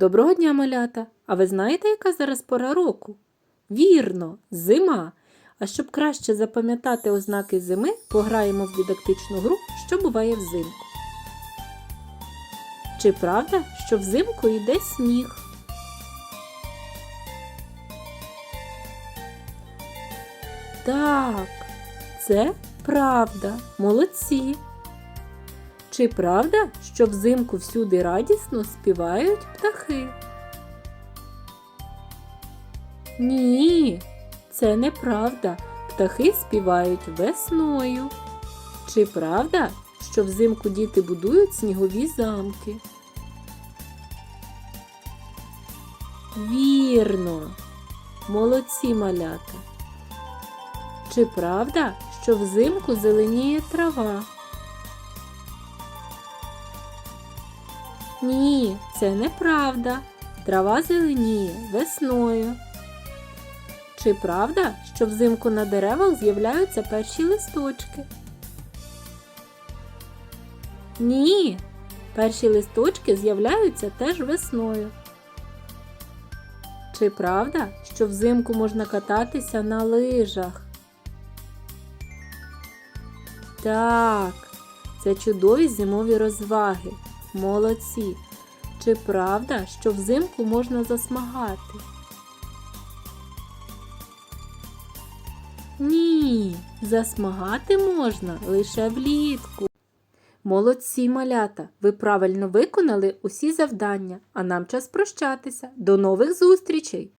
Доброго дня, малята! А ви знаєте, яка зараз пора року? Вірно, зима. А щоб краще запам'ятати ознаки зими, пограємо в дидактичну гру, що буває взимку. Чи правда, що взимку йде сніг? Так, це правда. Молодці. Чи правда, що взимку всюди радісно співають птахи? Ні, це неправда. Птахи співають весною. Чи правда, що взимку діти будують снігові замки? Вірно. Молодці малята. Чи правда, що взимку зеленіє трава? Ні, це неправда. Трава зеленіє весною. Чи правда, що взимку на деревах з'являються перші листочки? Ні, перші листочки з'являються теж весною. Чи правда, що взимку можна кататися на лижах? Так, це чудові зимові розваги. Молодці. Чи правда, що взимку можна засмагати? Ні, засмагати можна лише влітку. Молодці малята, ви правильно виконали усі завдання, а нам час прощатися. До нових зустрічей!